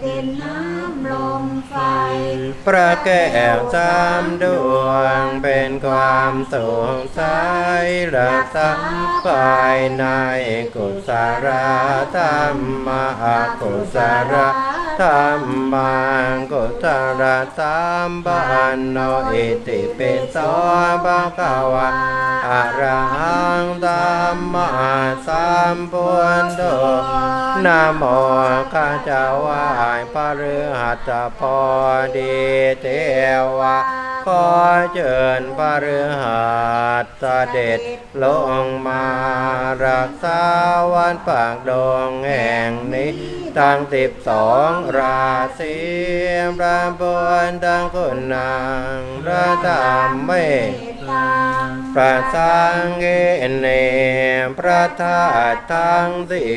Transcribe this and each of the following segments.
เป็นน้ำลมไฟ พระแก้วสามดวงเป็นความสุขใสรักษาภายในกุศลธรรมอกุศลธรรมังกุศลธรรมบันโนอิติปิโสภะคะวะอะระหังธั มมาสัมพุทโธนะโมข้าจ้าไหว้พระฤหัสพอดีเทวะขอเชิญพระฤหัสเสด็จลงมารักษาวันปากดงแห่งนี้ทั้งสิบสองราศีพระบุญทั้งคุณนางพระธรรมเม พระสังเกเนพระธาตุทั้งสี่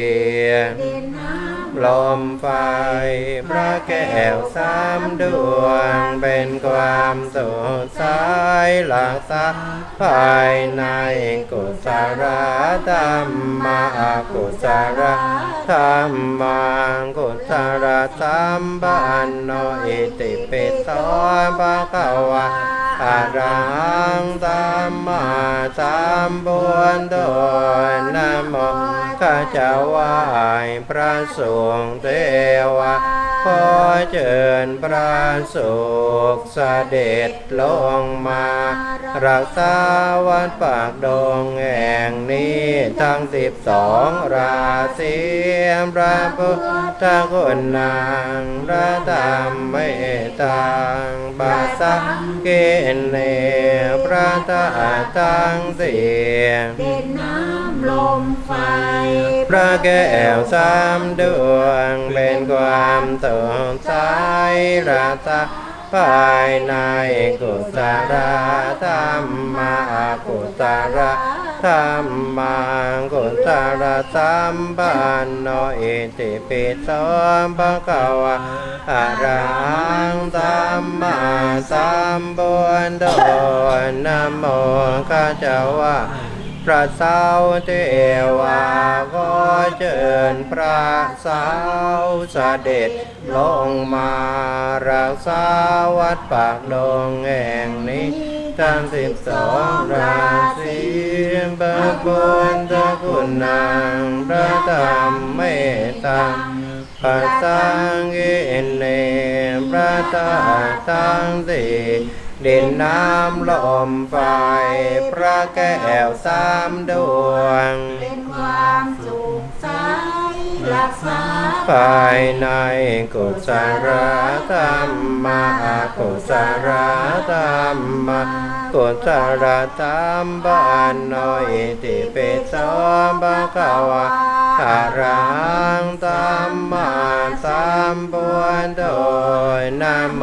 นลมไฟ พระแก้วสามดวง เป็นความสุขใสหลักษาภายในกุศลธรรมะกุศลธรรมังกุศลธรรมบันโนอิติปิโสภะคะวะ อะระหังสัมมาสัมพุทโธนะโมข้าจะไหว้พระสงฆ์เทวะ ขอเชิญพระสุขเสด็จลงมา รักษาวัดปากดงแห่งนี้ทั้งสิบสองราศีพระพุทธคุณนางพระธรรมเมตตังบาสังเกเนพระตาตังเสียเป็นน้ำ ลมไฟ พระแก้วสามดวง เป็นความสงใสราตาภายในกุศลธรรมะกุศลธรรมังกุศลสัมปันโนอิติปิโสภะคะวะอะระหังสัมมาสัมพุทโธนะโมข้าเจ้าว่า พระสาวเทวาก็เชิญพระสาวเสด็จลงมารักษาวัดปากดงแห่งนี้ทั้งสิบสองราศีพระบุญทคุณนางพระธรรมเมตตาพระสังฆเนพระตาตังสี ดินน้ำลมไฟพระแก้วสามดวง เป็นความสุขใสรักษาภายในกุศลธรรมะกุศลธรรมะกุศลธรรมบันโนอิติปิโสภะคะวะอะระหังสัมมา สัมพุทโธนะโม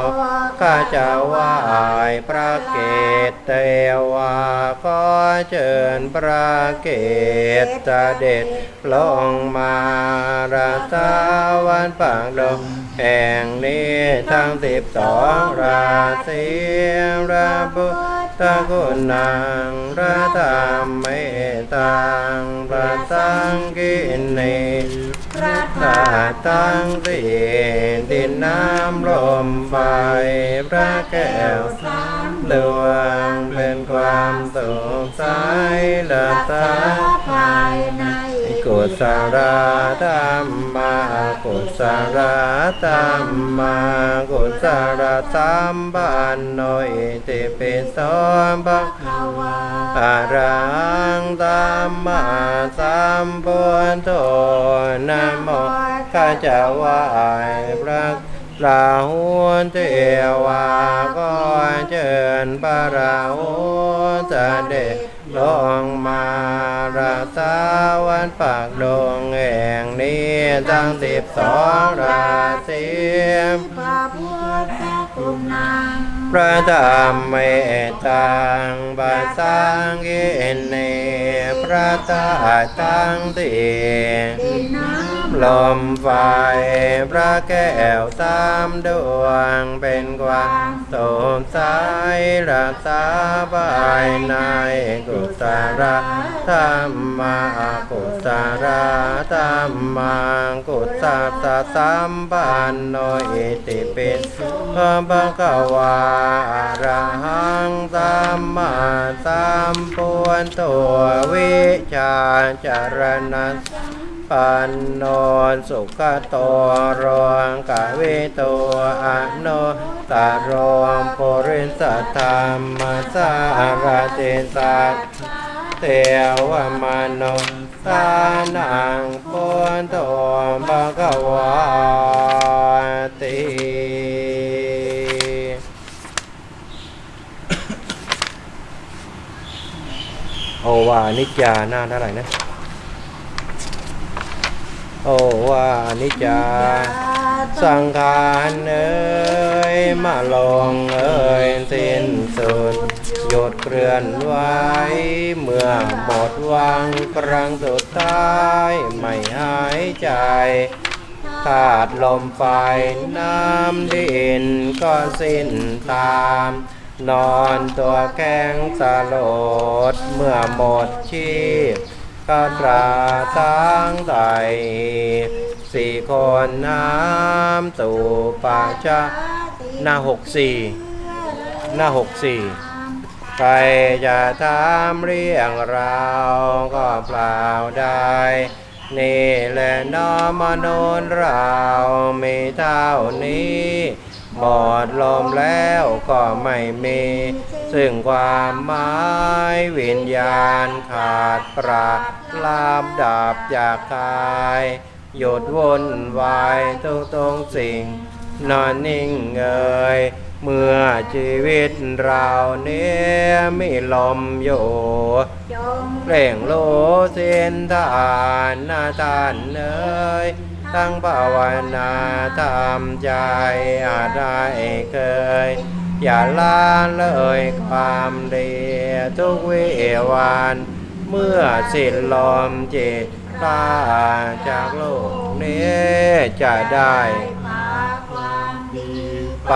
ข้าจ้าไหวพระเกศเทวาขอเชิญพระเกศเด็จลงมาราชาวันปากดงแห่งนี้ทั้งสิบสองราศีระบุ ตะกุณนางระธรรมเมตตังประตังกินเนพระธาตุตั้งสีดินน้ำลมไฟพระแก้วสามดวงเป็นความสุขใสละตาภายใน กุศลธรรมากุศลธรรมากุศลสัมปันโนอิติปิโสภะคะวะอะระหังธัมมาสัมพุทโธนะโมขจาวายพระ ราหุลเทวาก็เชิญพระราหุลเสด็จลงมารักษาวันปากดงแห่งนี้ทั้งสิบสองราศีพระพุทธคุณนางพระธรรมเมตังบาสังเกเนพระตาตังตีเป็นน้ำ ลมไฟพระแก้วสามดวงเป็นความสมใสรักษาภายในกุศลธรรมะกุศสาราธัมมังกุศลสสัมปันโนอิติปิสภะภะคะวาอระหังสัมมาสัมพุทโธวิชาจารณะ ปันโนสุขโตโรงกะเวโตอะโนตารมปุริสธรรมสารติสัตเทวมโนสานังปุณโตภะคะวาติโอวานิจจาหน้าเท่าไหร่นะ โอวานิจา สังขารเอ้ยมาลงเอ้ยสิ้นสุดหยดเคลื่อนไหวเมื่อหมดวังครั้งสุดท้ายไม่หายใจขาดลมไฟน้ำดินก็สิ้นตาม นอนตัวแข็งสลดเมื่อหมดชีพ ก็ตราทั้งไตสี่คนน้ำตูป่าชาหน้าหกสี่หน้าหกสี่ใครจะถามเรียงราวก็เปล่าได้ นี่แหละน้อมนุษย์เรามีเท่านี้ หมดลมแล้วก็ไม่มี ซึ่งความหมายวิญญาณขาดปราลาบดับจากกาย หยุดวนวายทุกตรงสิ่ง นอนนิ่งเงยเมื่อชีวิตเราเนี้ยมีลมอยู่เร่งโลเส้นทานนาทานเนยตั้งภาวนาทำใจอาจได้เคย อย่าละเลยความดีทุกวิวันเมื่อสิ้นลมจิตลาจากโลกนี้จะได้พาความดีไป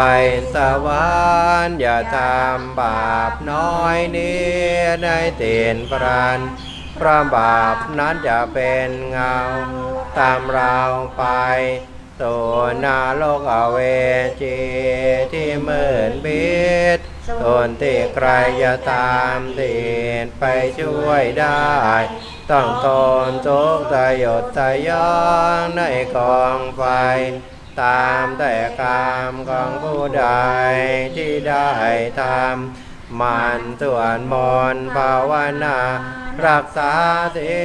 สวรรค์อย่าทำบาปน้อยนี้ได้เตียนพรันพระบาปนั้นจะเป็นเงา ตามเราไป ตัวนาโลกอเวจีที่หมื่นบิดตนที่ใครจะตามติดไปช่วยได้ ต้องตนทุกข์ทยดทะยองในกองไฟ ตามแต่กรรมของผู้ใดที่ได้ทำมันส่วดมนภาวนา รักษาศี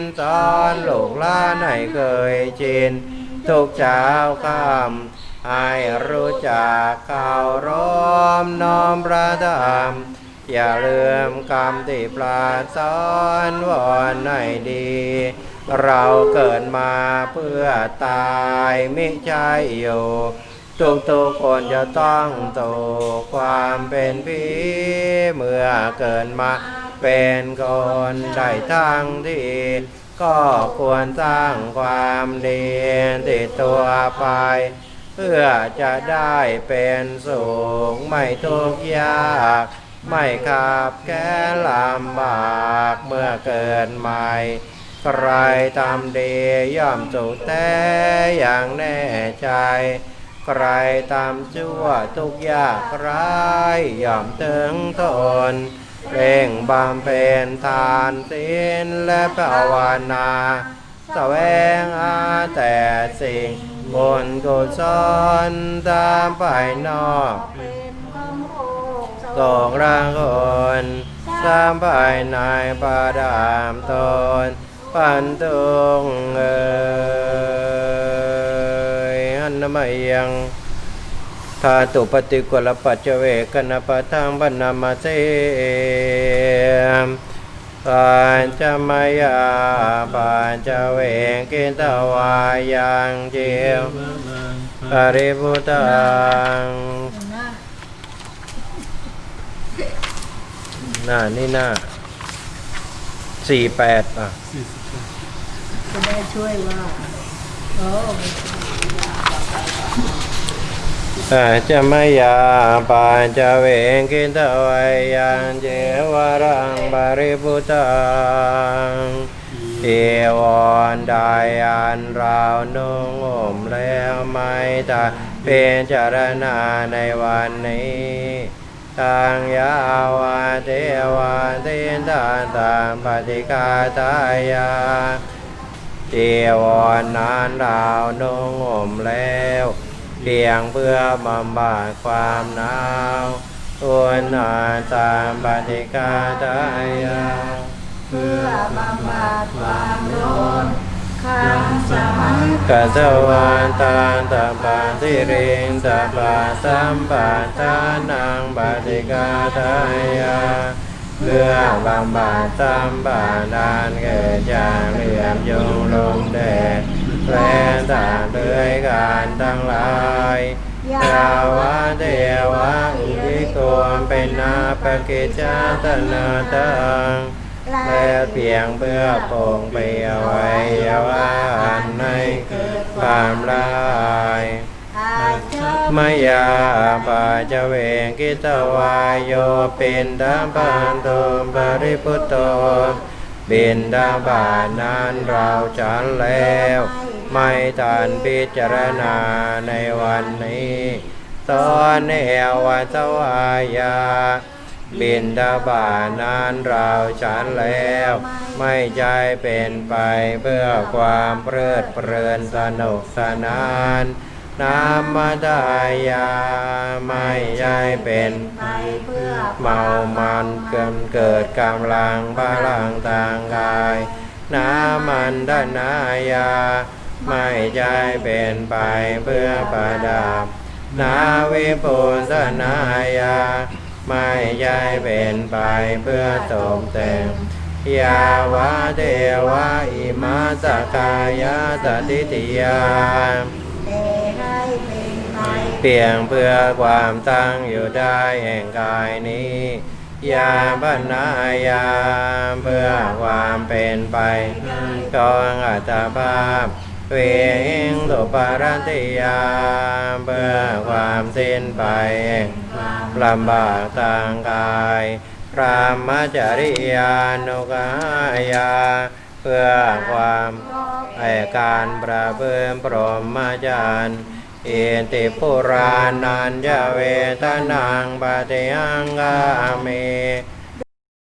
ลสอนลูกหลานให้เคยชิน ทุกเช้าค่ำให้รู้จักข่าวร้อมน้อมพระธรรมอย่าลืมคำที่ปราสอนวอนให้ดี เราเกิดมาเพื่อตายไม่ใช่อยู่ทุกทุกคนจะต้องตกความเป็นผีเมื่อเกิดมาเป็นคนได้ทั้งที่ ก็ควรสร้างความดีติดตัวไป เพื่อจะได้เป็นสุขไม่ทุกข์ยาก ไม่ขับแค้นลำบากเมื่อเกิดใหม่ ใครทำดีย่อมสุขแท้อย่างแน่ใจ ใครทำชั่วทุกยากร้ายย่อมถึงทน เร่งบำเพ็ญทานศีลและภาวนาแสวงหาแต่สิ่งบุญกุศลตามภายนอกเป็นขอกสองร่างคนสามภายในประดามตนปันตุงเอยอันนมยัง ทาตุปฏิกุลปัจเจเวกนปะทังบรรณามาเสมปัญจมายาปัญจเวกิตวายังเจียวปริพุตังหน้านี่หน้าสี่แปดอะจะได้ช่วยว่าโอ้ อาจะมยาปาจเวงกินตวัยยังเจวรังบริพุตังจีวรใดอันราวนุ่งห่มแล้วไม่ตาเป็นจารณาในวันนี้ทางยาวาเทวาทินทาตามปฏิกาตายาจีวรนานดาวนุ่งห่มแล้ว เพียงเพื่อบำบัดความหนาวอุณหาตามปฏิกาตายาเพื่อบำบัดความร้อนข้างสมัยกัสวานตาตปาทิริงตปาสัมปาทานังปฏิกาตายาเพื่อบำบัดสัมปาดานเกิดจากเหลื่อมยงลมแดด และตาเลื่อยการทั้งหลายยาวะเทวะอุทิโกมเป็นนาปกิจจาตนาตังและเพียงเพื่อปกเปียไว้วาอันในความลายอายาปาจเวกิตวายโยปินดาปันโตปริพุตโตบินดาบานนั้นเราฉันแล้ว ไม่ทันพิจารณาในวันนี้ตอนเอวตวายา บินดาบานั้นเราฉันแล้ว ไม่ใจเป็นไปเพื่อความเพลิดเพลินสนุกสนานนามดายาไม่ใจเป็นไปเพื่อเมามันเกินเกิดกำลังพลังทางกาย นามันดนายา ไม่ใจเป็นไปเพื่อประดับ นาวิปุสนายา ไม่ใช่เป็นไปเพื่อตกแต่งยาวะเทวะอิมาสกายาตติติยาเป็นไปเพียงเพื่อความตั้งอยู่ได้แห่งกายนี้ยาบรรณายาเพื่อความเป็นไปของอัตภาพ วหิงตุปารันติยาเพื่อความสิ้นไปลำบากทางกายพรามจริยานุกายา เพื่อความแห่การประเพิ่มพรหมจรรย์อิติปุรานัญญเวทนังปฏิยังกาเม